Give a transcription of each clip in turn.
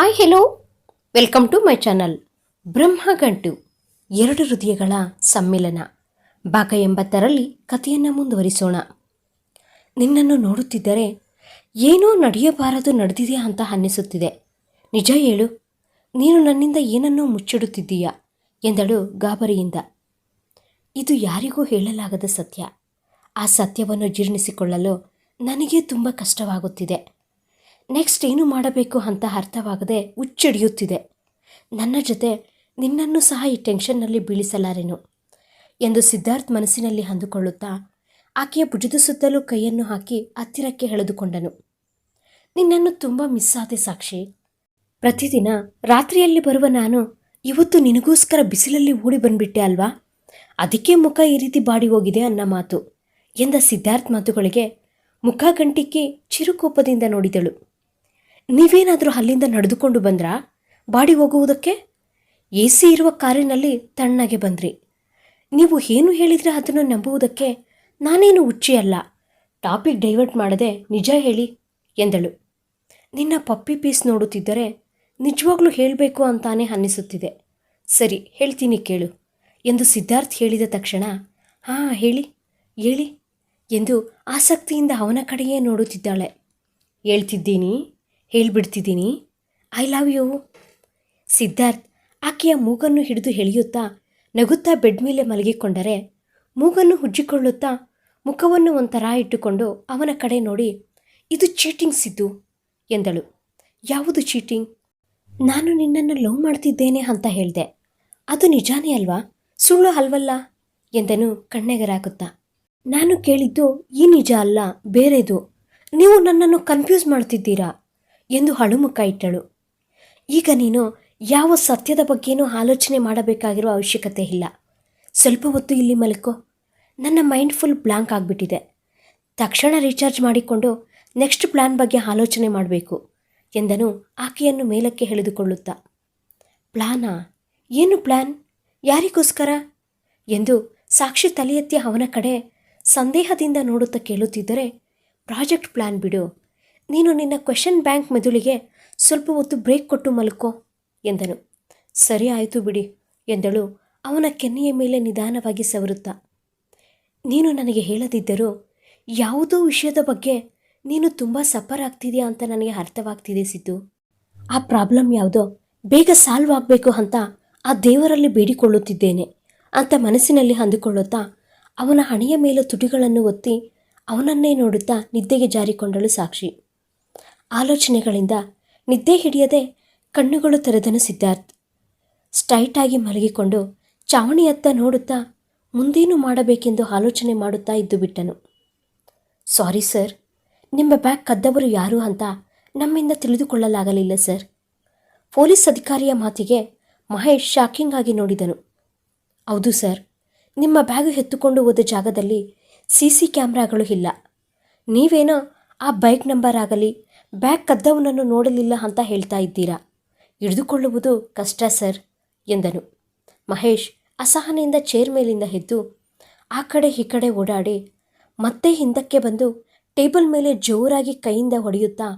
Hi hello welcome to my channel Brahmagantu ಎರಡು ಹೃದಯಗಳ ಸಮ್ಮಿಲನ. ಭಾಗ ಎಂಬತ್ತರಲ್ಲಿ ಕಥೆಯನ್ನು ಮುಂದುವರಿಸೋಣ. ನಿನ್ನನ್ನು ನೋಡುತ್ತಿದ್ದರೆ ಏನೋ ನಡೆಯಬಾರದು ನಡೆದಿದೆ ಅಂತ ಅನ್ನಿಸುತ್ತಿದೆ. ನಿಜ ಹೇಳು, ನೀನು ನನ್ನಿಂದ ಏನನ್ನೋ ಮುಚ್ಚಿಡುತ್ತಿದ್ದೀಯಾ ಎಂದಳು ಗಾಬರಿಯಿಂದ. ಇದು ಯಾರಿಗೂ ಹೇಳಲಾಗದ ಸತ್ಯ. ಆ ಸತ್ಯವನ್ನು ಜೀರ್ಣಿಸಿಕೊಳ್ಳಲು ನನಗೆ ತುಂಬ ಕಷ್ಟವಾಗುತ್ತಿದೆ. ನೆಕ್ಸ್ಟ್ ಏನು ಮಾಡಬೇಕು ಅಂತ ಅರ್ಥವಾಗದೆ ಹುಚ್ಚಿಡಿಯುತ್ತಿದೆ. ನನ್ನ ಜೊತೆ ನಿನ್ನನ್ನು ಸಹ ಈ ಟೆನ್ಷನ್ನಲ್ಲಿ ಬೀಳಿಸಲಾರೆನು? ಎಂದು ಸಿದ್ಧಾರ್ಥ್ ಮನಸ್ಸಿನಲ್ಲಿ ಅಂದುಕೊಳ್ಳುತ್ತಾ ಆಕೆಯ ಭುಜದ ಸುತ್ತಲೂ ಕೈಯನ್ನು ಹಾಕಿ ಹತ್ತಿರಕ್ಕೆ ಎಳೆದುಕೊಂಡನು. ನಿನ್ನನ್ನು ತುಂಬ ಮಿಸ್ ಆದೆ ಸಾಕ್ಷಿ. ಪ್ರತಿದಿನ ರಾತ್ರಿಯಲ್ಲಿ ಬರುವ ನಾನು ಇವತ್ತು ನಿನಗೋಸ್ಕರ ಬಿಸಿಲಲ್ಲಿ ಓಡಿ ಬಂದ್ಬಿಟ್ಟೆ ಅಲ್ವಾ? ಅದಕ್ಕೆ ಮುಖ ಈ ರೀತಿ ಬಾಡಿ ಹೋಗಿದೆ ಅನ್ನ ಮಾತು ಎಂದ ಸಿದ್ಧಾರ್ಥ್ ಮಾತುಗಳಿಗೆ ಮುಖ ಗಂಟಿಕ್ಕಿ ಚಿರುಕೋಪದಿಂದ ನೋಡಿದಳು. ನೀವೇನಾದರೂ ಅಲ್ಲಿಂದ ನಡೆದುಕೊಂಡು ಬಂದ್ರಾ? ಬಾಡಿ ಹೋಗುವುದಕ್ಕೆ? ಎ ಸಿ ಇರುವ ಕಾರಿನಲ್ಲಿ ತಣ್ಣಗೆ ಬಂದ್ರಿ. ನೀವು ಏನು ಹೇಳಿದರೆ ಅದನ್ನು ನಂಬುವುದಕ್ಕೆ ನಾನೇನು ಹುಚ್ಚಿ ಅಲ್ಲ. ಟಾಪಿಕ್ ಡೈವರ್ಟ್ ಮಾಡದೆ ನಿಜ ಹೇಳಿ ಎಂದಳು. ನಿನ್ನ ಪಪ್ಪಿ ಪೀಸ್ ನೋಡುತ್ತಿದ್ದರೆ ನಿಜವಾಗ್ಲೂ ಹೇಳಬೇಕು ಅಂತಾನೆ ಅನ್ನಿಸುತ್ತಿದೆ. ಸರಿ, ಹೇಳ್ತೀನಿ ಕೇಳು ಎಂದು ಸಿದ್ಧಾರ್ಥ್ ಹೇಳಿದ ತಕ್ಷಣ, ಹಾಂ, ಹೇಳಿ ಹೇಳಿ ಎಂದು ಆಸಕ್ತಿಯಿಂದ ಅವನ ಕಡೆಯೇ ನೋಡುತ್ತಿದ್ದಾಳೆ. ಹೇಳ್ತಿದ್ದೀನಿ ಹೇಳ್ಬಿಡ್ತಿದ್ದೀನಿ. ಐ ಲವ್ ಯು ಸಿದ್ಧಾರ್ಥ್, ಆಕೆಯ ಮೂಗನ್ನು ಹಿಡಿದು ಎಳೆಯುತ್ತಾ ನಗುತ್ತಾ ಬೆಡ್ ಮೇಲೆ ಮಲಗಿಕೊಂಡರೆ ಮೂಗನ್ನು ಹುಜ್ಜಿಕೊಳ್ಳುತ್ತಾ ಮುಖವನ್ನು ಒಂಥರ ಇಟ್ಟುಕೊಂಡು ಅವನ ಕಡೆ ನೋಡಿ, ಇದು ಚೀಟಿಂಗ್ ಸಿದ್ದು ಎಂದಳು. ಯಾವುದು ಚೀಟಿಂಗ್ ನಾನು ನಿನ್ನನ್ನು ಲವ್ ಮಾಡ್ತಿದ್ದೇನೆ ಅಂತ ಹೇಳಿದೆ. ಅದು ನಿಜಾನೇ ಅಲ್ವಾ? ಸುಳ್ಳು ಅಲ್ವಲ್ಲ? ಎಂದನು ಕಣ್ಣೆಗರಾಗುತ್ತಾ. ನಾನು ಕೇಳಿದ್ದು ಈ ನಿಜ ಅಲ್ಲ, ಬೇರೆದು. ನೀವು ನನ್ನನ್ನು ಕನ್ಫ್ಯೂಸ್ ಮಾಡ್ತಿದ್ದೀರಾ? ಎಂದು ಹಳುಮುಖ ಇಟ್ಟಳು. ಈಗ ನೀನು ಯಾವ ಸತ್ಯದ ಬಗ್ಗೆನೂ ಆಲೋಚನೆ ಮಾಡಬೇಕಾಗಿರೋ ಅವಶ್ಯಕತೆ ಇಲ್ಲ. ಸ್ವಲ್ಪ ಹೊತ್ತು ಇಲ್ಲಿ ಮಲಕೋ. ನನ್ನ ಮೈಂಡ್ ಫುಲ್ ಬ್ಲಾಂಕ್ ಆಗಿಬಿಟ್ಟಿದೆ. ತಕ್ಷಣ ರೀಚಾರ್ಜ್ ಮಾಡಿಕೊಂಡು ನೆಕ್ಸ್ಟ್ ಪ್ಲ್ಯಾನ್ ಬಗ್ಗೆ ಆಲೋಚನೆ ಮಾಡಬೇಕು ಎಂದನು ಆಕೆಯನ್ನು ಮೇಲಕ್ಕೆ ಎಳೆದುಕೊಳ್ಳುತ್ತಾ. ಪ್ಲಾನಾ? ಏನು ಪ್ಲ್ಯಾನ್ ಯಾರಿಗೋಸ್ಕರ? ಎಂದು ಸಾಕ್ಷಿ ತಲೆಯೆತ್ತಿ ಅವನ ಕಡೆ ಸಂದೇಹದಿಂದ ನೋಡುತ್ತಾ ಕೇಳುತ್ತಿದ್ದರೆ ಪ್ರಾಜೆಕ್ಟ್ ಪ್ಲ್ಯಾನ್ ಬಿಡು. ನೀನು ನಿನ್ನ ಕ್ವೆಶನ್ ಬ್ಯಾಂಕ್ ಮೆದುಳಿಗೆ ಸ್ವಲ್ಪ ಹೊತ್ತು ಬ್ರೇಕ್ ಕೊಟ್ಟು ಮಲ್ಕೋ, ಎಂದನು. ಸರಿ ಆಯಿತು ಬಿಡಿ, ಎಂದಳು. ಅವನ ಕೆನ್ನೆಯ ಮೇಲೆ ನಿಧಾನವಾಗಿ ಸವರುತ್ತಾ. ನೀನು ನನಗೆ ಹೇಳದಿದ್ದರೂ ಯಾವುದೋ ವಿಷಯದ ಬಗ್ಗೆ ನೀನು ತುಂಬ ಸಫರ್ ಆಗ್ತಿದೆಯಾ ಅಂತ ನನಗೆ ಅರ್ಥವಾಗ್ತಿದೆ ಸಿದ್ದು. ಆ ಪ್ರಾಬ್ಲಮ್ ಯಾವುದೋ ಬೇಗ ಸಾಲ್ವ್ ಆಗಬೇಕು ಅಂತ ಆ ದೇವರಲ್ಲಿ ಬೇಡಿಕೊಳ್ಳುತ್ತಿದ್ದೇನೆ, ಅಂತ ಮನಸ್ಸಿನಲ್ಲಿ ಅಂದುಕೊಳ್ಳುತ್ತಾ ಅವನ ಹಣೆಯ ಮೇಲೆ ತುಟಿಗಳನ್ನು ಒತ್ತಿ ಅವನನ್ನೇ ನೋಡುತ್ತಾ ನಿದ್ದೆಗೆ ಜಾರಿಕೊಂಡಳು ಸಾಕ್ಷಿ. ಆಲೋಚನೆಗಳಿಂದ ನಿದ್ದೆ ಹಿಡಿಯದೆ ಕಣ್ಣುಗಳು ತೆರೆದನು ಸಿದ್ಧಾರ್ಥ್. ಸ್ಟೈಟಾಗಿ ಮಲಗಿಕೊಂಡು ಚಾವಣಿಯತ್ತ ನೋಡುತ್ತಾ ಮುಂದೇನು ಮಾಡಬೇಕೆಂದು ಆಲೋಚನೆ ಮಾಡುತ್ತಾ ಇದ್ದು ಬಿಟ್ಟನು. ಸಾರಿ ಸರ್, ನಿಮ್ಮ ಬ್ಯಾಗ್ ಕದ್ದವರು ಯಾರು ಅಂತ ನಮ್ಮಿಂದ ತಿಳಿದುಕೊಳ್ಳಲಾಗಲಿಲ್ಲ ಸರ್. ಪೊಲೀಸ್ ಅಧಿಕಾರಿಯ ಮಾತಿಗೆ ಮಹೇಶ್ ಶಾಕಿಂಗ್ ಆಗಿ ನೋಡಿದನು. ಹೌದು ಸರ್, ನಿಮ್ಮ ಬ್ಯಾಗ್ ಎತ್ತುಕೊಂಡು ಹೋದ ಜಾಗದಲ್ಲಿ ಸಿ ಸಿ ಕ್ಯಾಮ್ರಾಗಳು ಇಲ್ಲ. ನೀವೇನೋ ಆ ಬೈಕ್ ನಂಬರ್ ಆಗಲಿ ಬ್ಯಾಗ್ ಕದ್ದವನನ್ನು ನೋಡಲಿಲ್ಲ ಅಂತ ಹೇಳ್ತಾ ಇದ್ದೀರಾ? ಹಿಡಿದುಕೊಳ್ಳುವುದು ಕಷ್ಟ, ಸರ್, ಎಂದನು. ಮಹೇಶ್ ಅಸಹನೆಯಿಂದ ಚೇರ್ ಮೇಲಿಂದ ಎದ್ದು ಆ ಕಡೆ ಈ ಕಡೆ ಓಡಾಡಿ ಮತ್ತೆ ಹಿಂದಕ್ಕೆ ಬಂದು ಟೇಬಲ್ ಮೇಲೆ ಜೋರಾಗಿ ಕೈಯಿಂದ ಹೊಡೆಯುತ್ತಾ,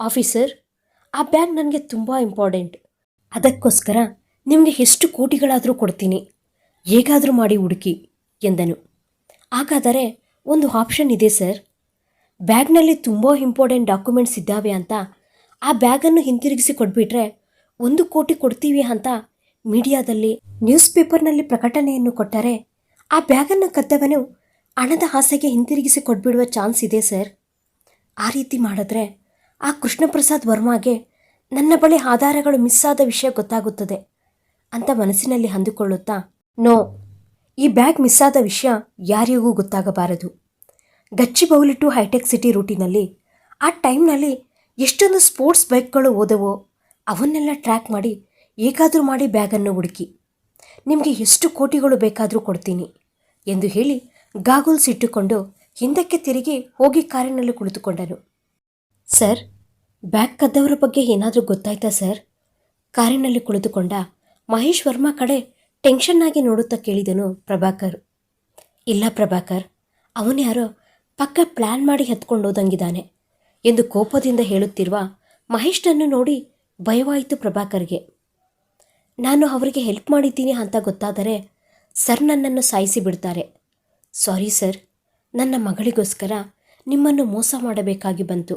ಆಫೀಸರ್, ಆ ಬ್ಯಾಗ್ ನನಗೆ ತುಂಬ ಇಂಪಾರ್ಟೆಂಟ್. ಅದಕ್ಕೋಸ್ಕರ ನಿಮಗೆ ಎಷ್ಟು ಕೋಟಿಗಳಾದರೂ ಕೊಡ್ತೀನಿ. ಹೇಗಾದರೂ ಮಾಡಿ ಹುಡುಕಿ, ಎಂದನು. ಹಾಗಾದರೆ ಒಂದು ಆಪ್ಷನ್ ಇದೆ, ಸರ್. ಬ್ಯಾಗ್ನಲ್ಲಿ ತುಂಬ ಇಂಪಾರ್ಟೆಂಟ್ ಡಾಕ್ಯುಮೆಂಟ್ಸ್ ಇದ್ದಾವೆ ಅಂತ ಆ ಬ್ಯಾಗನ್ನು ಹಿಂತಿರುಗಿಸಿ ಕೊಟ್ಬಿಟ್ರೆ ಒಂದು ಕೋಟಿ ಕೊಡ್ತೀವಿ ಅಂತ ಮೀಡಿಯಾದಲ್ಲಿ ನ್ಯೂಸ್ ಪೇಪರ್ನಲ್ಲಿ ಪ್ರಕಟಣೆಯನ್ನು ಕೊಟ್ಟರೆ ಆ ಬ್ಯಾಗನ್ನು ಕದ್ದವನು ಹಣದ ಆಸೆಗೆ ಹಿಂತಿರುಗಿಸಿ ಕೊಟ್ಬಿಡುವ ಚಾನ್ಸ್ ಇದೆ ಸರ್. ಆ ರೀತಿ ಮಾಡಿದ್ರೆ ಆ ಕೃಷ್ಣಪ್ರಸಾದ್ ವರ್ಮಾಗೆ ನನ್ನ ಬಳಿ ಆಧಾರಗಳು ಮಿಸ್ ಆದ ವಿಷಯ ಗೊತ್ತಾಗುತ್ತದೆ ಅಂತ ಮನಸ್ಸಿನಲ್ಲಿ ಅಂದುಕೊಳ್ಳುತ್ತಾ, ನೋ, ಈ ಬ್ಯಾಗ್ ಮಿಸ್ ಆದ ವಿಷಯ ಯಾರಿಗೂ ಗೊತ್ತಾಗಬಾರದು. ಗಚ್ಚಿಬೌಲಿ ಟು ಹೈಟೆಕ್ ಸಿಟಿ ರೂಟಿನಲ್ಲಿ ಆ ಟೈಮ್ನಲ್ಲಿ ಎಷ್ಟೊಂದು ಸ್ಪೋರ್ಟ್ಸ್ ಬೈಕ್ಗಳು ಓದವೋ ಅವನ್ನೆಲ್ಲ ಟ್ರ್ಯಾಕ್ ಮಾಡಿ ಏಕಾದರೂ ಮಾಡಿ ಬ್ಯಾಗನ್ನು ಹುಡುಕಿ. ನಿಮಗೆ ಎಷ್ಟು ಕೋಟಿಗಳು ಬೇಕಾದರೂ ಕೊಡ್ತೀನಿ ಎಂದು ಹೇಳಿ ಗಾಗುಲ್ಸ್ ಇಟ್ಟುಕೊಂಡು ಹಿಂದಕ್ಕೆ ತಿರುಗಿ ಹೋಗಿ ಕಾರಿನಲ್ಲಿ ಕುಳಿತುಕೊಂಡನು. ಸರ್, ಬ್ಯಾಗ್ ಕದ್ದವರ ಬಗ್ಗೆ ಏನಾದರೂ ಗೊತ್ತಾಯ್ತಾ ಸರ್? ಕಾರಿನಲ್ಲಿ ಕುಳಿತುಕೊಂಡ ಮಹೇಶ್ ವರ್ಮಾ ಕಡೆ ಟೆನ್ಷನ್ನಾಗಿ ನೋಡುತ್ತಾ ಕೇಳಿದನು ಪ್ರಭಾಕರ್. ಇಲ್ಲ ಪ್ರಭಾಕರ್, ಅವನ್ಯಾರೋ ಪಕ್ಕ ಪ್ಲ್ಯಾನ್ ಮಾಡಿ ಹತ್ಕೊಂಡೋದಂಗಿದ್ದಾನೆ ಎಂದು ಕೋಪದಿಂದ ಹೇಳುತ್ತಿರುವ ಮಹೇಶ್ನನ್ನು ನೋಡಿ ಭಯವಾಯಿತು ಪ್ರಭಾಕರ್ಗೆ. ನಾನು ಅವರಿಗೆ ಹೆಲ್ಪ್ ಮಾಡಿದ್ದೀನಿ ಅಂತ ಗೊತ್ತಾದರೆ ಸರ್ ನನ್ನನ್ನು ಸಾಯಿಸಿ ಬಿಡ್ತಾರೆ. ಸಾರಿ ಸರ್, ನನ್ನ ಮಗಳಿಗೋಸ್ಕರ ನಿಮ್ಮನ್ನು ಮೋಸ ಮಾಡಬೇಕಾಗಿ ಬಂತು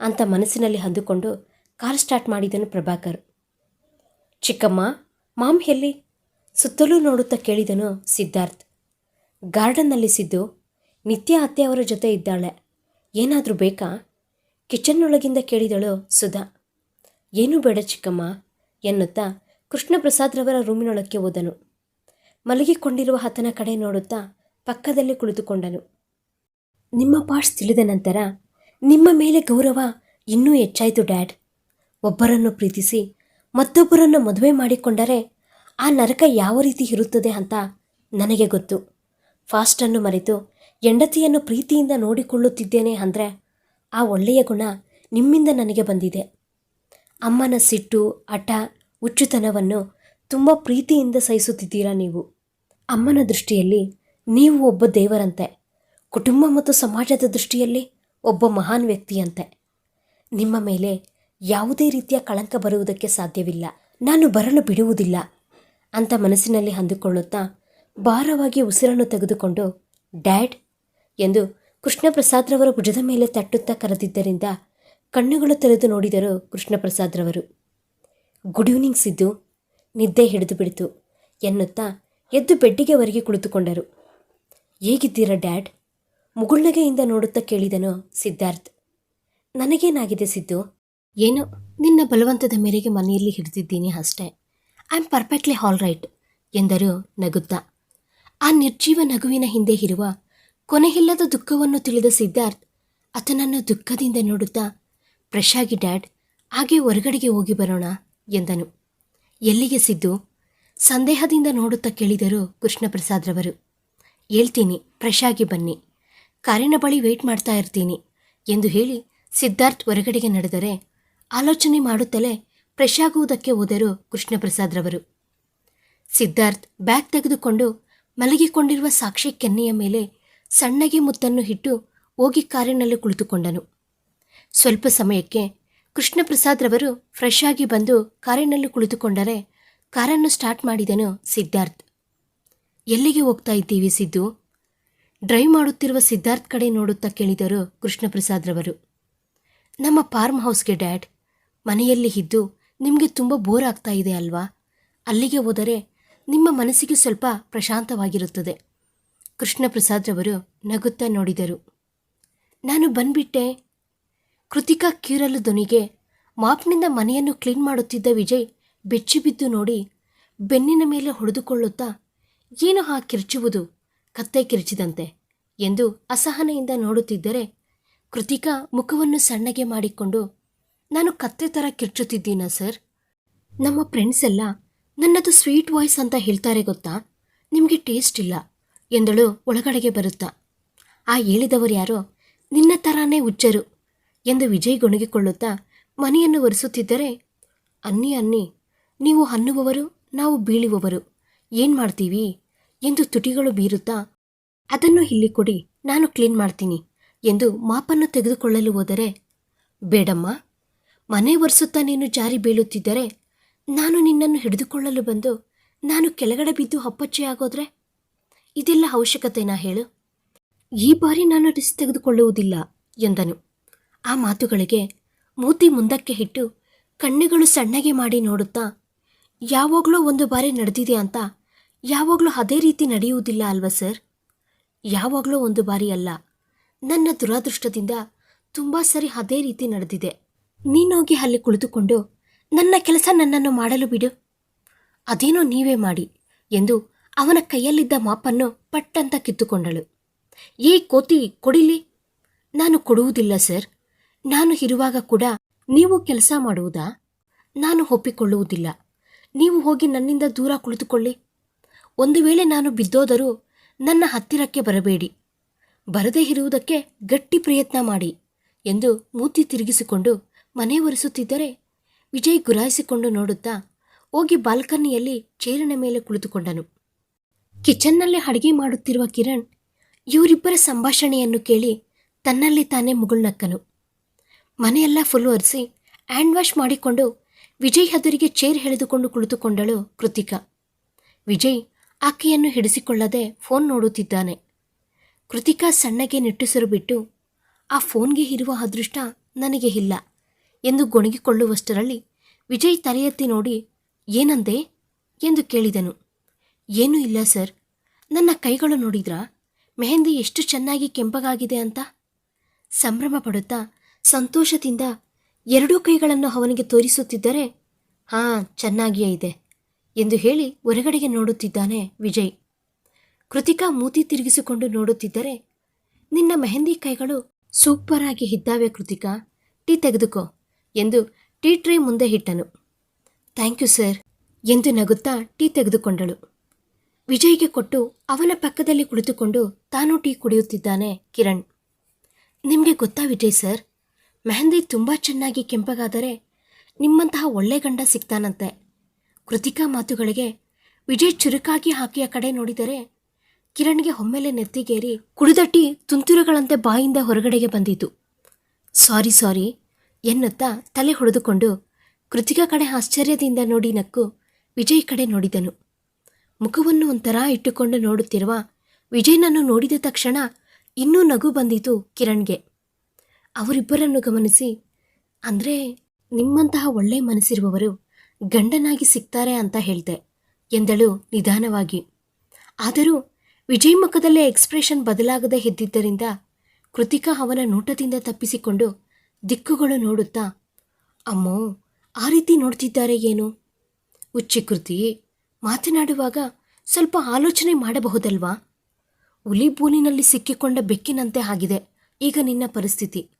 ಅಂತ ಮನಸ್ಸಿನಲ್ಲಿ ಹಂದುಕೊಂಡು ಕಾರ್ ಸ್ಟಾರ್ಟ್ ಮಾಡಿದನು ಪ್ರಭಾಕರ್. ಚಿಕ್ಕಮ್ಮ ಮಾಮ್ ಎಲ್ಲಿ ಸುತ್ತಲೂ ನೋಡುತ್ತಾ ಕೇಳಿದನು ಸಿದ್ಧಾರ್ಥ್. ಗಾರ್ಡನ್ನಲ್ಲಿ ಸಿದ್ದು ನಿತ್ಯ ಅತ್ತೆ ಅವರ ಜೊತೆ ಇದ್ದಾಳೆ. ಏನಾದರೂ ಬೇಕಾ? ಕಿಚನ್ನೊಳಗಿಂದ ಕೇಳಿದಳು ಸುಧಾ. ಏನೂ ಬೇಡ ಚಿಕ್ಕಮ್ಮ ಎನ್ನುತ್ತಾ ಕೃಷ್ಣಪ್ರಸಾದ್ರವರ ರೂಮಿನೊಳಕ್ಕೆ ಹೋದನು. ಮಲಗಿಕೊಂಡಿರುವ ಆತನ ಕಡೆ ನೋಡುತ್ತಾ ಪಕ್ಕದಲ್ಲಿ ಕುಳಿತುಕೊಂಡನು. ನಿಮ್ಮ ಪಾಟ್ಸ್ ತಿಳಿದ ನಂತರ ನಿಮ್ಮ ಮೇಲೆ ಗೌರವ ಇನ್ನೂ ಹೆಚ್ಚಾಯಿತು ಡ್ಯಾಡ್. ಒಬ್ಬರನ್ನು ಪ್ರೀತಿಸಿ ಮತ್ತೊಬ್ಬರನ್ನು ಮದುವೆ ಮಾಡಿಕೊಂಡರೆ ಆ ನರಕ ಯಾವ ರೀತಿ ಇರುತ್ತದೆ ಅಂತ ನನಗೆ ಗೊತ್ತು. ಫಾಸ್ಟನ್ನು ಮರೆತು ಹೆಂಡತಿಯನ್ನು ಪ್ರೀತಿಯಿಂದ ನೋಡಿಕೊಳ್ಳುತ್ತಿದ್ದೇನೆ ಅಂದರೆ ಆ ಒಳ್ಳೆಯ ಗುಣ ನಿಮ್ಮಿಂದ ನನಗೆ ಬಂದಿದೆ. ಅಮ್ಮನ ಸಿಟ್ಟು, ಹಠ, ಹುಚ್ಚುತನವನ್ನು ತುಂಬ ಪ್ರೀತಿಯಿಂದ ಸಹಿಸುತ್ತಿದ್ದೀರಾ ನೀವು? ಅಮ್ಮನ ದೃಷ್ಟಿಯಲ್ಲಿ ನೀವು ಒಬ್ಬ ದೇವರಂತೆ, ಕುಟುಂಬ ಮತ್ತು ಸಮಾಜದ ದೃಷ್ಟಿಯಲ್ಲಿ ಒಬ್ಬ ಮಹಾನ್ ವ್ಯಕ್ತಿಯಂತೆ. ನಿಮ್ಮ ಮೇಲೆ ಯಾವುದೇ ರೀತಿಯ ಕಳಂಕ ಬರುವುದಕ್ಕೆ ಸಾಧ್ಯವಿಲ್ಲ. ನಾನು ಬರಲು ಬಿಡುವುದಿಲ್ಲ ಅಂತ ಮನಸ್ಸಿನಲ್ಲಿ ಅಂದುಕೊಳ್ಳುತ್ತಾ ಭಾರವಾಗಿ ಉಸಿರನ್ನು ತೆಗೆದುಕೊಂಡು, ಡ್ಯಾಡ್ ಎಂದು ಕೃಷ್ಣಪ್ರಸಾದ್ರವರ ಭುಜದ ಮೇಲೆ ತಟ್ಟುತ್ತಾ ಕರೆದಿದ್ದರಿಂದ ಕಣ್ಣುಗಳು ತೆರೆದು ನೋಡಿದರು ಕೃಷ್ಣಪ್ರಸಾದ್ರವರು. Good evening Siddu. ನಿದ್ದೆ ಹಿಡಿದು ಬಿಡಿತು, ಎನ್ನುತ್ತಾ ಎದ್ದು ಬೆಡ್ಡಿಗೆ ಹೊರಗೆ ಕುಳಿತುಕೊಂಡರು. ಹೇಗಿದ್ದೀರಾ, ಡ್ಯಾಡ್? ಮುಗುಳ್ನಗೆಯಿಂದ ನೋಡುತ್ತಾ ಕೇಳಿದನು ಸಿದ್ಧಾರ್ಥ್. ನನಗೇನಾಗಿದೆ, ಸಿದ್ದು? ಏನು, ನಿನ್ನ ಬಲವಂತದ ಮೇರೆಗೆ ಮನೆಯಲ್ಲಿ ಹಿಡಿದಿದ್ದೀನಿ ಅಷ್ಟೇ. I am perfectly all right ಎಂದರು ನಗುತ್ತಾ. ಆ ನಿರ್ಜೀವ ನಗುವಿನ ಹಿಂದೆ ಇರುವ ಕೊನೆಯಿಲ್ಲದ ದುಃಖವನ್ನು ತಿಳಿದ ಸಿದ್ಧಾರ್ಥ್ ಆತನನ್ನು ದುಃಖದಿಂದ ನೋಡುತ್ತಾ, ಪ್ರಶಾಗಿ ಡ್ಯಾಡ್, ಹಾಗೆ ಹೊರಗಡೆಗೆ ಹೋಗಿ ಬರೋಣ, ಎಂದನು. ಎಲ್ಲಿಗೆ ಸಿದ್ದು? ಸಂದೇಹದಿಂದ ನೋಡುತ್ತಾ ಕೇಳಿದರು ಕೃಷ್ಣಪ್ರಸಾದ್ರವರು. ಹೇಳ್ತೀನಿ, ಪ್ರಶಾಗಿ ಬನ್ನಿ. ಕಾರಿನ ಬಳಿ ವೇಟ್ ಮಾಡ್ತಾ ಇರ್ತೀನಿ, ಎಂದು ಹೇಳಿ ಸಿದ್ಧಾರ್ಥ್ ಹೊರಗಡೆಗೆ ನಡೆದರೆ ಆಲೋಚನೆ ಮಾಡುತ್ತಲೇ ಪ್ರಶಾಗುವುದಕ್ಕೆ ಹೋದರು ಕೃಷ್ಣಪ್ರಸಾದ್ರವರು. ಸಿದ್ಧಾರ್ಥ್ ಬ್ಯಾಗ್ ತೆಗೆದುಕೊಂಡು ಮಲಗಿಕೊಂಡಿರುವ ಸಾಕ್ಷಿ ಕೆನ್ನೆಯ ಮೇಲೆ ಸಣ್ಣಗೆ ಮುತ್ತನ್ನು ಇಟ್ಟು ಹೋಗಿ ಕಾರಿನಲ್ಲಿ ಕುಳಿತುಕೊಂಡನು. ಸ್ವಲ್ಪ ಸಮಯಕ್ಕೆ ಕೃಷ್ಣಪ್ರಸಾದ್ರವರು ಫ್ರೆಶ್ ಆಗಿ ಬಂದು ಕಾರಿನಲ್ಲಿ ಕುಳಿತುಕೊಂಡರೆ ಕಾರನ್ನು ಸ್ಟಾರ್ಟ್ ಮಾಡಿದನು ಸಿದ್ಧಾರ್ಥ್. ಎಲ್ಲಿಗೆ ಹೋಗ್ತಾ ಇದ್ದೀವಿ ಸಿದ್ದು? ಡ್ರೈವ್ ಮಾಡುತ್ತಿರುವ ಸಿದ್ಧಾರ್ಥ್ ಕಡೆ ನೋಡುತ್ತಾ ಕೇಳಿದರು ಕೃಷ್ಣಪ್ರಸಾದ್ರವರು ನಮ್ಮ ಫಾರ್ಮ್ ಹೌಸ್ಗೆ ಡ್ಯಾಡ್ ಮನೆಯಲ್ಲಿ ಇದ್ದು ನಿಮಗೆ ತುಂಬ ಬೋರ್ ಆಗ್ತಾ ಇದೆ ಅಲ್ವಾ? ಅಲ್ಲಿಗೆ ಹೋದರೆ ನಿಮ್ಮ ಮನಸ್ಸಿಗೆ ಸ್ವಲ್ಪ ಪ್ರಶಾಂತವಾಗಿರುತ್ತದೆ. ಕೃಷ್ಣಪ್ರಸಾದ್ರವರು ನಗುತ್ತಾ ನೋಡಿದರು. ನಾನು ಬಂದ್ಬಿಟ್ಟೆ. ಕೃತಿಕಾ ಕೀರಲು ಧ್ವನಿಗೆ ಮಾಪ್ನಿಂದ ಮನೆಯನ್ನು ಕ್ಲೀನ್ ಮಾಡುತ್ತಿದ್ದ ವಿಜಯ್ ಬೆಚ್ಚಿಬಿದ್ದು ನೋಡಿ ಬೆನ್ನಿನ ಮೇಲೆ ಹೊಡೆದುಕೊಳ್ಳುತ್ತಾ ಏನು ಹಾ ಕಿರ್ಚುವುದು, ಕತ್ತೆ ಕಿರ್ಚಿದಂತೆ ಎಂದು ಅಸಹನೆಯಿಂದ ನೋಡುತ್ತಿದ್ದರೆ ಕೃತಿಕಾ ಮುಖವನ್ನು ಸಣ್ಣಗೆ ಮಾಡಿಕೊಂಡು, ನಾನು ಕತ್ತೆ ಥರ ಕಿರ್ಚುತ್ತಿದ್ದೀನ ಸರ್? ನಮ್ಮ ಫ್ರೆಂಡ್ಸ್ ಎಲ್ಲ ನನ್ನದು ಸ್ವೀಟ್ ವಾಯ್ಸ್ ಅಂತ ಹೇಳ್ತಾರೆ ಗೊತ್ತಾ? ನಿಮಗೆ ಟೇಸ್ಟ್ ಇಲ್ಲ. ಎಂದಳು ಒಳಗಡೆಗೆ ಬರುತ್ತಾ. ಆ ಹೇಳಿದವರು ಯಾರೋ, ನಿನ್ನ ಥರಾನೇ ಹುಚ್ಚರು ಎಂದು ವಿಜಯ್ ಗೊಣಗಿಕೊಳ್ಳುತ್ತಾ ಮನೆಯನ್ನು ಒರೆಸುತ್ತಿದ್ದರೆ, ಅನ್ನಿ ಅನ್ನಿ, ನೀವು ಅನ್ನುವವರು, ನಾವು ಬೀಳುವವರು, ಏನು ಮಾಡ್ತೀವಿ ಎಂದು ತುಟಿಗಳು ಬೀರುತ್ತಾ, ಅದನ್ನು ಇಲ್ಲಿ ಕೊಡಿ ನಾನು ಕ್ಲೀನ್ ಮಾಡ್ತೀನಿ ಎಂದು ಮಾಪನ್ನು ತೆಗೆದುಕೊಳ್ಳಲು ಹೋದರೆ, ಬೇಡಮ್ಮ, ಮನೆ ಒರೆಸುತ್ತಾ ನೀನು ಜಾರಿ ಬೀಳುತ್ತಿದ್ದರೆ, ನಾನು ನಿನ್ನನ್ನು ಹಿಡಿದುಕೊಳ್ಳಲು ಬಂದು, ನಾನು ಕೆಳಗಡೆ ಬಿದ್ದು ಹಪ್ಪಚ್ಚೆ ಆಗೋದ್ರೆ ಇದೆಲ್ಲ ಅವಶ್ಯಕತೆನಾ ಹೇಳು? ಈ ಬಾರಿ ನಾನು ರಿಸ್ಕ್ ತೆಗೆದುಕೊಳ್ಳುವುದಿಲ್ಲ, ಎಂದನು. ಆ ಮಾತುಗಳಿಗೆ ಮೂತಿ ಮುಂದಕ್ಕೆ ಇಟ್ಟು ಕಣ್ಣುಗಳು ಸಣ್ಣಗೆ ಮಾಡಿ ನೋಡುತ್ತಾ, ಯಾವಾಗಲೂ ಒಂದು ಬಾರಿ ನಡೆದಿದೆ ಅಂತ ಯಾವಾಗಲೂ ಅದೇ ರೀತಿ ನಡೆಯುವುದಿಲ್ಲ ಅಲ್ವಾ ಸರ್? ಯಾವಾಗಲೂ ಒಂದು ಬಾರಿ ಅಲ್ಲ, ನನ್ನ ದುರಾದೃಷ್ಟದಿಂದ ತುಂಬ ಸರಿ ಅದೇ ರೀತಿ ನಡೆದಿದೆ. ನೀನೋಗಿ ಅಲ್ಲಿ ಕುಳಿತುಕೊಂಡು ನನ್ನ ಕೆಲಸ ನನ್ನನ್ನು ಮಾಡಲು ಬಿಡು. ಅದೇನೋ ನೀವೇ ಮಾಡಿ, ಎಂದು ಅವನ ಕೈಯಲ್ಲಿದ್ದ ಮಾಪನ್ನು ಪಟ್ಟಂತ ಕಿತ್ತುಕೊಂಡಳು. ಏ ಕೋತಿ, ಕೊಡಿಲಿ. ನಾನು ಕೊಡುವುದಿಲ್ಲ ಸರ್. ನಾನು ಇರುವಾಗ ಕೂಡ ನೀವು ಕೆಲಸ ಮಾಡುವುದಾ? ನಾನು ಒಪ್ಪಿಕೊಳ್ಳುವುದಿಲ್ಲ. ನೀವು ಹೋಗಿ ನನ್ನಿಂದ ದೂರ ಕುಳಿತುಕೊಳ್ಳಿ. ಒಂದು ವೇಳೆ ನಾನು ಬಿದ್ದೋದರೂ ನನ್ನ ಹತ್ತಿರಕ್ಕೆ ಬರಬೇಡಿ. ಬರದೇ ಇರುವುದಕ್ಕೆ ಗಟ್ಟಿ ಪ್ರಯತ್ನ ಮಾಡಿ ಎಂದು ಮೂತಿ ತಿರುಗಿಸಿಕೊಂಡು ಮನೆ ಒರೆಸುತ್ತಿದ್ದರೆ ವಿಜಯ್ ಗುರಾಯಿಸಿಕೊಂಡು ನೋಡುತ್ತಾ ಹೋಗಿ ಬಾಲ್ಕನಿಯಲ್ಲಿ ಚೇರಿನ ಮೇಲೆ ಕುಳಿತುಕೊಂಡನು. ಕಿಚನ್ನಲ್ಲಿ ಅಡುಗೆ ಮಾಡುತ್ತಿರುವ ಕಿರಣ್ ಇವರಿಬ್ಬರ ಸಂಭಾಷಣೆಯನ್ನು ಕೇಳಿ ತನ್ನಲ್ಲಿ ತಾನೇ ಮುಗುಳ್ನಕ್ಕನು ಮನೆಯೆಲ್ಲ ಫುಲ್ ಒರೆಸಿ ಹ್ಯಾಂಡ್ ವಾಶ್ ಮಾಡಿಕೊಂಡು ವಿಜಯ್ ಹದುರಿಗೆ ಚೇರ್ ಎಳೆದುಕೊಂಡು ಕುಳಿತುಕೊಂಡಳು ಕೃತಿಕಾ. ವಿಜಯ್ ಆಕೆಯನ್ನು ಹಿಡಿಸಿಕೊಳ್ಳದೆ ಫೋನ್ ನೋಡುತ್ತಿದ್ದಾನೆ. ಕೃತಿಕಾ ಸಣ್ಣಗೆ ನಿಟ್ಟುಸಿರು ಬಿಟ್ಟು, ಆ ಫೋನ್ಗೆ ಇರುವ ಅದೃಷ್ಟ ನನಗೆ ಇಲ್ಲ ಎಂದು ಗೊಣಗಿಕೊಳ್ಳುವಷ್ಟರಲ್ಲಿ ವಿಜಯ್ ತಲೆಯೆತ್ತಿ ನೋಡಿ, ಏನಂದೆ? ಎಂದು ಕೇಳಿದನು. ಏನೂ ಇಲ್ಲ, ಸರ್. ನನ್ನ ಕೈಗಳು ನೋಡಿದ್ರಾ? ಮೆಹಂದಿ ಎಷ್ಟು ಚೆನ್ನಾಗಿ ಕೆಂಪಗಾಗಿದೆ ಅಂತ? ಸಂಭ್ರಮ ಪಡುತ್ತಾ, ಸಂತೋಷದಿಂದ ಎರಡೂ ಕೈಗಳನ್ನು ಅವನಿಗೆ ತೋರಿಸುತ್ತಿದ್ದರೆ, ಹಾಂ, ಚೆನ್ನಾಗಿಯೇ ಇದೆ ಎಂದು ಹೇಳಿ ಹೊರಗಡೆಗೆ ನೋಡುತ್ತಿದ್ದಾನೆ ವಿಜಯ್. ಕೃತಿಕಾ ಮೂತಿ ತಿರುಗಿಸಿಕೊಂಡು ನೋಡುತ್ತಿದ್ದರೆ, ನಿನ್ನ ಮೆಹಂದಿ ಕೈಗಳು ಸೂಪರ್ ಆಗಿ ಇದ್ದಾವೆ ಕೃತಿಕಾ, ಟೀ ತೆಗೆದುಕೋ ಎಂದು ಟೀ ಟ್ರೇ ಮುಂದೆ ಇಟ್ಟನು. ಥ್ಯಾಂಕ್ ಯು, ಸರ್ ಎಂದು ನಗುತ್ತಾ ಟೀ ತೆಗೆದುಕೊಂಡಳು. ವಿಜಯ್ಗೆ ಕೊಟ್ಟು ಅವನ ಪಕ್ಕದಲ್ಲಿ ಕುಳಿತುಕೊಂಡು ತಾನು ಟೀ ಕುಡಿಯುತ್ತಿದ್ದಾನೆ ಕಿರಣ್. ನಿಮಗೆ ಗೊತ್ತಾ ವಿಜಯ್ ಸರ್? ಮೆಹಂದಿ ತುಂಬ ಚೆನ್ನಾಗಿ ಕೆಂಪಗಾದರೆ ನಿಮ್ಮಂತಹ ಒಳ್ಳೆ ಗಂಡ ಸಿಗ್ತಾನಂತೆ. ಕೃತಿಕಾ ಮಾತುಗಳಿಗೆ ವಿಜಯ್ ಚುರುಕಾಗಿ ಹಾಕಿಯ ಕಡೆ ನೋಡಿದರೆ ಕಿರಣ್ಗೆ ಒಮ್ಮೆಲೆ ನೆತ್ತಿಗೇರಿ ಕುಡಿದ ಟೀ ತುಂತುರುಗಳಂತೆ ಬಾಯಿಂದ ಹೊರಗಡೆಗೆ ಬಂದಿತು. ಸಾರಿ ಸಾರಿ ಎನ್ನುತ್ತಾ ತಲೆ ಹೊಡೆದುಕೊಂಡು ಕೃತಿಕಾ ಕಡೆ ಆಶ್ಚರ್ಯದಿಂದ ನೋಡಿ ನಕ್ಕು ವಿಜಯ್ ಕಡೆ ನೋಡಿದನು. ಮುಖವನ್ನು ಒಂಥರ ಇಟ್ಟುಕೊಂಡು ನೋಡುತ್ತಿರುವ ವಿಜಯ್ನನ್ನು ನೋಡಿದ ತಕ್ಷಣ ಇನ್ನೂ ನಗು ಬಂದಿತು ಕಿರಣ್ಗೆ. ಅವರಿಬ್ಬರನ್ನು ಗಮನಿಸಿ, ಅಂದರೆ ನಿಮ್ಮಂತಹ ಒಳ್ಳೆಯ ಮನಸ್ಸಿರುವವರು ಗಂಡನಾಗಿ ಸಿಗ್ತಾರೆ ಅಂತ ಹೇಳಿದೆ, ಎಂದಳು ನಿಧಾನವಾಗಿ. ಆದರೂ ವಿಜಯ್ ಮುಖದಲ್ಲೇ ಎಕ್ಸ್ಪ್ರೆಷನ್ ಬದಲಾಗದೆ ಇದ್ದಿದ್ದರಿಂದ ಕೃತಿಕಾ ಅವನ ನೋಟದಿಂದ ತಪ್ಪಿಸಿಕೊಂಡು ದಿಕ್ಕುಗಳು ನೋಡುತ್ತಾ, ಅಮ್ಮೋ, ಆ ರೀತಿ ನೋಡ್ತಿದ್ದಾರೆ ಏನು? ಉಚ್ಚಿ ಕೃತಿ ಮಾತನಾಡುವಾಗ ಸ್ವಲ್ಪ ಆಲೋಚನೆ ಮಾಡಬಹುದಲ್ವಾ? ಹುಲಿ ಬೂನಿನಲ್ಲಿ ಸಿಕ್ಕಿಕೊಂಡ ಬೆಕ್ಕಿನಂತೆ ಆಗಿದೆ. ಈಗ ನಿನ್ನ ಪರಿಸ್ಥಿತಿ.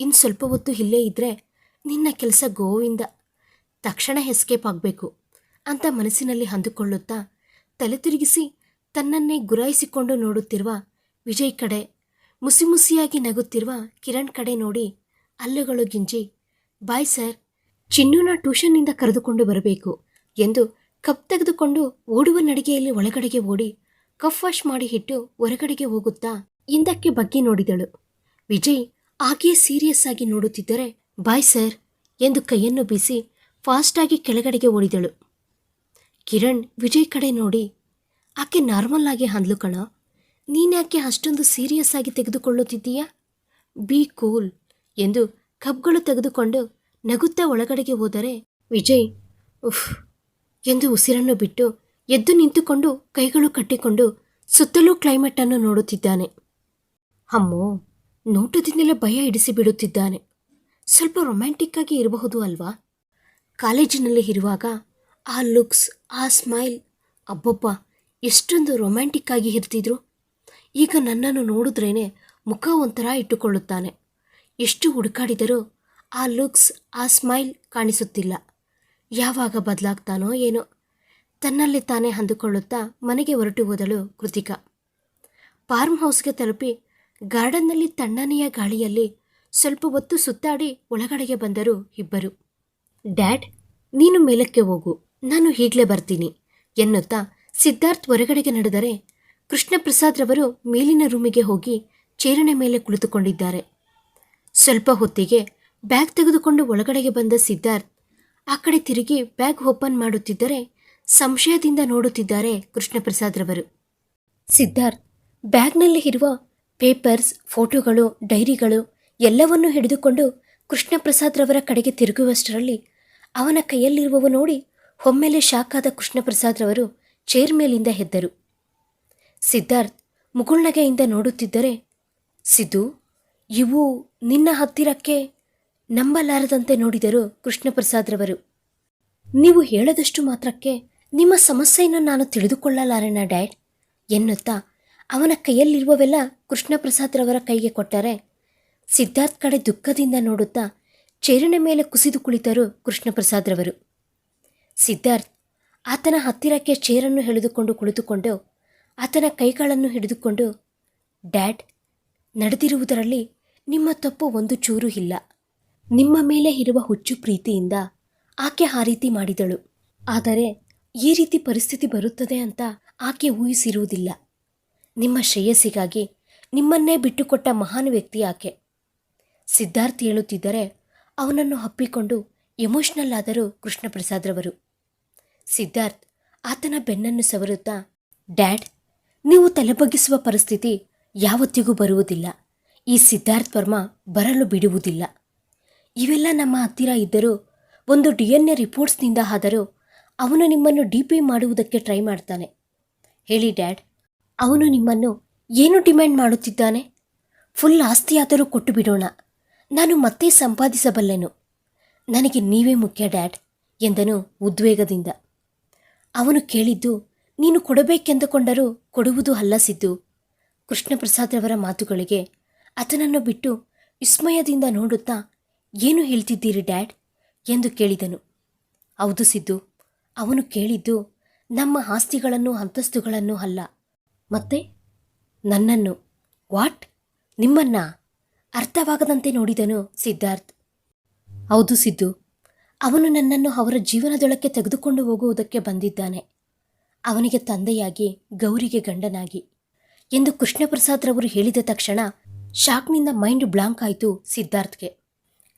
ಇನ್ನು ಸ್ವಲ್ಪ ಹೊತ್ತು ಇಲ್ಲೇ ಇದ್ದರೆ ನಿನ್ನ ಕೆಲಸ ಗೋವಿಂದ. ತಕ್ಷಣ ಎಸ್ಕೇಪ್ ಆಗಬೇಕು ಅಂತ ಮನಸ್ಸಿನಲ್ಲಿ ಅಂದುಕೊಳ್ಳುತ್ತಾ ತಲೆ ತಿರುಗಿಸಿ ತನ್ನನ್ನೇ ಗುರಾಯಿಸಿಕೊಂಡು ನೋಡುತ್ತಿರುವ ವಿಜಯ್ ಕಡೆ ಮುಸಿಮುಸಿಯಾಗಿ ನಗುತ್ತಿರುವ ಕಿರಣ್ ಕಡೆ ನೋಡಿ ಅಲ್ಲುಗಳು ಗಿಂಜಿ, ಬಾಯ್ ಸರ್, ಚಿನ್ನುನ ಟ್ಯೂಷನ್ನಿಂದ ಕರೆದುಕೊಂಡು ಬರಬೇಕು ಎಂದು ಕಪ್ ತೆಗೆದುಕೊಂಡು ಓಡುವ ನಡಿಗೆಯಲ್ಲಿ ಒಳಗಡೆಗೆ ಓಡಿ, ಕಫ್ ವಾಶ್ ಮಾಡಿ ಇಟ್ಟು ಹೊರಗಡೆಗೆ ಹೋಗುತ್ತಾ ಹಿಂದಕ್ಕೆ ಬಗ್ಗಿ ನೋಡಿದಳು. ವಿಜಯ್ ಹಾಗೆಯೇ ಸೀರಿಯಸ್ ಆಗಿ ನೋಡುತ್ತಿದ್ದರೆ, ಬಾಯ್ ಸರ್ ಎಂದು ಕೈಯನ್ನು ಬೀಸಿ ಫಾಸ್ಟಾಗಿ ಕೆಳಗಡೆಗೆ ಓಡಿದಳು. ಕಿರಣ್ ವಿಜಯ್ ಕಡೆ ನೋಡಿ, ಆಕೆ ನಾರ್ಮಲ್ ಆಗಿ ಅಂದ್ಲು ಕಣ. ನೀನ್ಯಾಕೆ ಅಷ್ಟೊಂದು ಸೀರಿಯಸ್ ಆಗಿ ತೆಗೆದುಕೊಳ್ಳುತ್ತಿದ್ದೀಯಾ? ಬಿ ಕೂಲ್ ಎಂದು ಕಬ್ಗಳು ತೆಗೆದುಕೊಂಡು ನಗುತ್ತಾ ಒಳಗಡೆಗೆ ಹೋದರೆ ವಿಜಯ್, ಉಫ್ ಎಂದು ಉಸಿರನ್ನು ಬಿಟ್ಟು ಎದ್ದು ನಿಂತುಕೊಂಡು ಕೈಗಳು ಕಟ್ಟಿಕೊಂಡು ಸುತ್ತಲೂ ಕ್ಲೈಮೇಟ್ ಅನ್ನು ನೋಡುತ್ತಿದ್ದಾನೆ. ಅಮ್ಮೋ, ನೋಟದಿಂದಲೇ ಭಯ ಇಡಿಸಿಬಿಡುತ್ತಿದ್ದಾನೆ. ಸ್ವಲ್ಪ ರೊಮ್ಯಾಂಟಿಕ್ ಆಗಿ ಇರಬಹುದು ಅಲ್ವಾ? ಕಾಲೇಜಿನಲ್ಲಿ ಇರುವಾಗ ಆ ಲುಕ್ಸ್ ಆ ಸ್ಮೈಲ್ ಅಬ್ಬಬ್ಬ, ಎಷ್ಟೊಂದು ರೊಮ್ಯಾಂಟಿಕ್ ಆಗಿ ಇರ್ತಿದ್ರು. ಈಗ ನನ್ನನ್ನು ನೋಡಿದ್ರೇನೆ ಮುಖ ಒಂಥರ ಇಟ್ಟುಕೊಳ್ಳುತ್ತಾನೆ. ಎಷ್ಟು ಹುಡುಕಾಡಿದರೂ ಆ ಲುಕ್ಸ್ ಆ ಸ್ಮೈಲ್ ಕಾಣಿಸುತ್ತಿಲ್ಲ. ಯಾವಾಗ ಬದಲಾಗ್ತಾನೋ ಏನೋ. ತನ್ನಲ್ಲಿ ತಾನೇ ಅಂದುಕೊಳ್ಳುತ್ತಾ ಮನೆಗೆ ಹೊರಟು ಹೋದಳು ಕೃತಿಕಾ. ಫಾರ್ಮ್ ಹೌಸ್ಗೆ ತಲುಪಿ ಗಾರ್ಡನ್ನಲ್ಲಿ ತಣ್ಣನೆಯ ಗಾಳಿಯಲ್ಲಿ ಸ್ವಲ್ಪ ಹೊತ್ತು ಸುತ್ತಾಡಿ ಒಳಗಡೆಗೆ ಬಂದರು ಇಬ್ಬರು. ಡ್ಯಾಡ್, ನೀನು ಮೇಲಕ್ಕೆ ಹೋಗು. ನಾನು ಈಗಲೇ ಬರ್ತೀನಿ, ಎನ್ನುತ್ತಾ ಸಿದ್ಧಾರ್ಥ್ ಹೊರಗಡೆಗೆ ನಡೆದರೆ ಕೃಷ್ಣ ಪ್ರಸಾದ್ ರವರು ಮೇಲಿನ ರೂಮಿಗೆ ಹೋಗಿ ಚೇರಣೆ ಮೇಲೆ ಕುಳಿತುಕೊಂಡಿದ್ದಾರೆ. ಸ್ವಲ್ಪ ಹೊತ್ತಿಗೆ ಬ್ಯಾಗ್ ತೆಗೆದುಕೊಂಡು ಒಳಗಡೆಗೆ ಬಂದ ಸಿದ್ಧಾರ್ಥ್ ಆ ಕಡೆ ತಿರುಗಿ ಬ್ಯಾಗ್ ಓಪನ್ ಮಾಡುತ್ತಿದ್ದರೆ ಸಂಶಯದಿಂದ ನೋಡುತ್ತಿದ್ದಾರೆ ಕೃಷ್ಣಪ್ರಸಾದ್ರವರು. ಪ್ರಸಾದ್ ರವರು ಸಿದ್ಧಾರ್ಥ್, ಬ್ಯಾಗ್ನಲ್ಲಿ ಇರುವ ಪೇಪರ್ಸ್, ಫೋಟೋಗಳು, ಡೈರಿಗಳು ಎಲ್ಲವನ್ನೂ ಹಿಡಿದುಕೊಂಡು ಕೃಷ್ಣಪ್ರಸಾದ್ರವರ ಪ್ರಸಾದ್ ರವರ ಕಡೆಗೆ ತಿರುಗುವಷ್ಟರಲ್ಲಿ ಅವನ ಕೈಯಲ್ಲಿರುವವು ನೋಡಿ ಒಮ್ಮೆಲೆ ಶಾಕಾದ ಕೃಷ್ಣಪ್ರಸಾದ್ರವರು ಪ್ರಸಾದ್ ರವರು ಚೇರ್ ಮೇಲಿಂದ ಹೆದ್ದರು. ಸಿದ್ಧಾರ್ಥ್, ಮುಗುಳ್ನಗೆಯಿಂದ ನೋಡುತ್ತಿದ್ದರೆ, ಸಿದ್ದು, ಇವು ನಿನ್ನ ಹತ್ತಿರಕ್ಕೆ ನಂಬಲಾರದಂತೆ ನೋಡಿದರು ಕೃಷ್ಣಪ್ರಸಾದ್ರವರು. ರವರು ನೀವು ಹೇಳದಷ್ಟು ಮಾತ್ರಕ್ಕೆ ನಿಮ್ಮ ಸಮಸ್ಯೆಯನ್ನು ನಾನು ತಿಳಿದುಕೊಳ್ಳಲಾರೆನ ಡ್ಯಾಡ್? ಎನ್ನುತ್ತಾ ಅವನ ಕೈಯಲ್ಲಿರುವವೆಲ್ಲ ಕೃಷ್ಣಪ್ರಸಾದ್ರವರ ರವರ ಕೈಗೆ ಕೊಟ್ಟರೆ ಸಿದ್ಧಾರ್ಥ್ ಕಡೆ ದುಃಖದಿಂದ ನೋಡುತ್ತಾ ಚೇರಿನ ಮೇಲೆ ಕುಸಿದು ಕುಳಿತರು ಕೃಷ್ಣಪ್ರಸಾದ್ರವರು. ರವರು ಸಿದ್ಧಾರ್ಥ್ ಆತನ ಹತ್ತಿರಕ್ಕೆ ಚೇರನ್ನು ಎಳೆದುಕೊಂಡು ಕುಳಿತುಕೊಂಡು ಆತನ ಕೈಗಳನ್ನು ಹಿಡಿದುಕೊಂಡು, ಡ್ಯಾಡ್, ನಡೆದಿರುವುದರಲ್ಲಿ ನಿಮ್ಮ ತಪ್ಪು ಒಂದು ಚೂರು ಇಲ್ಲ. ನಿಮ್ಮ ಮೇಲೆ ಇರುವ ಹುಚ್ಚು ಪ್ರೀತಿಯಿಂದ ಆಕೆ ಆ ರೀತಿ ಮಾಡಿದಳು. ಆದರೆ ಈ ರೀತಿ ಪರಿಸ್ಥಿತಿ ಬರುತ್ತದೆ ಅಂತ ಆಕೆ ಊಹಿಸಿರುವುದಿಲ್ಲ. ನಿಮ್ಮ ಶ್ರೇಯಸ್ಸಿಗಾಗಿ ನಿಮ್ಮನ್ನೇ ಬಿಟ್ಟುಕೊಟ್ಟ ಮಹಾನ್ ವ್ಯಕ್ತಿ ಆಕೆ. ಸಿದ್ಧಾರ್ಥ್ ಹೇಳುತ್ತಿದ್ದರೆ ಅವನನ್ನು ಹಪ್ಪಿಕೊಂಡು ಎಮೋಷ್ನಲ್ ಆದರು ಕೃಷ್ಣಪ್ರಸಾದ್ರವರು ಸಿದ್ಧಾರ್ಥ್ ಆತನ ಬೆನ್ನನ್ನು ಸವರುತ್ತಾ, ಡ್ಯಾಡ್, ನೀವು ತಲೆಬಗ್ಗಿಸುವ ಪರಿಸ್ಥಿತಿ ಯಾವತ್ತಿಗೂ ಬರುವುದಿಲ್ಲ. ಈ ಸಿದ್ಧಾರ್ಥ್ ವರ್ಮ ಬರಲು ಬಿಡುವುದಿಲ್ಲ. ಇವೆಲ್ಲ ನಮ್ಮ ಹತ್ತಿರ ಇದ್ದರೂ, ಒಂದು ಡಿ ಎನ್ ಎ ರಿಪೋರ್ಟ್ಸ್ನಿಂದ ಆದರೂ ಅವನು ನಿಮ್ಮನ್ನು ಡಿ ಪಿ ಮಾಡುವುದಕ್ಕೆ ಟ್ರೈ ಮಾಡ್ತಾನೆ. ಹೇಳಿ, ಡ್ಯಾಡ್. ಅವನು ನಿಮ್ಮನ್ನು ಏನು ಡಿಮ್ಯಾಂಡ್ ಮಾಡುತ್ತಿದ್ದಾನೆ? ಫುಲ್ ಆಸ್ತಿಯಾದರೂ ಕೊಟ್ಟು ಬಿಡೋಣ ನಾನು ಮತ್ತೆ ಸಂಪಾದಿಸಬಲ್ಲೆನು. ನನಗೆ ನೀವೇ ಮುಖ್ಯ, ಡ್ಯಾಡ್, ಎಂದನು ಉದ್ವೇಗದಿಂದ. ಅವನು ಕೇಳಿದ್ದು, ನೀನು ಕೊಡಬೇಕೆಂದುಕೊಂಡರೂ ಕೊಡುವುದು ಅಲ್ಲ, ಸಿದ್ದು. ಕೃಷ್ಣಪ್ರಸಾದ್ರವರ ಮಾತುಗಳಿಗೆ ಆತನನ್ನು ಬಿಟ್ಟು ವಿಸ್ಮಯದಿಂದ ನೋಡುತ್ತಾ ಏನು ಹೇಳ್ತಿದ್ದೀರಿ ಡ್ಯಾಡ್? ಎಂದು ಕೇಳಿದನು. ಹೌದು ಸಿದ್ದು, ಅವನು ಕೇಳಿದ್ದು ನಮ್ಮ ಆಸ್ತಿಗಳನ್ನು, ಅಂತಸ್ತುಗಳನ್ನು ಅಲ್ಲ. ಮತ್ತೆ? ನನ್ನನ್ನು. ವಾಟ್? ನಿಮ್ಮನ್ನ? ಅರ್ಥವಾಗದಂತೆ ನೋಡಿದನು ಸಿದ್ಧಾರ್ಥ್. ಹೌದು ಸಿದ್ದು, ಅವನು ನನ್ನನ್ನು ಅವರ ಜೀವನದೊಳಕ್ಕೆ ತೆಗೆದುಕೊಂಡು ಹೋಗುವುದಕ್ಕೆ ಬಂದಿದ್ದಾನೆ. ಅವನಿಗೆ ತಂದೆಯಾಗಿ, ಗೌರಿಗೆ ಗಂಡನಾಗಿ ಎಂದು ಕೃಷ್ಣಪ್ರಸಾದ್ರವರು ಹೇಳಿದ ತಕ್ಷಣ ಶಾಕ್ನಿಂದ ಮೈಂಡ್ ಬ್ಲಾಂಕ್ ಆಯಿತು ಸಿದ್ಧಾರ್ಥ್ಗೆ.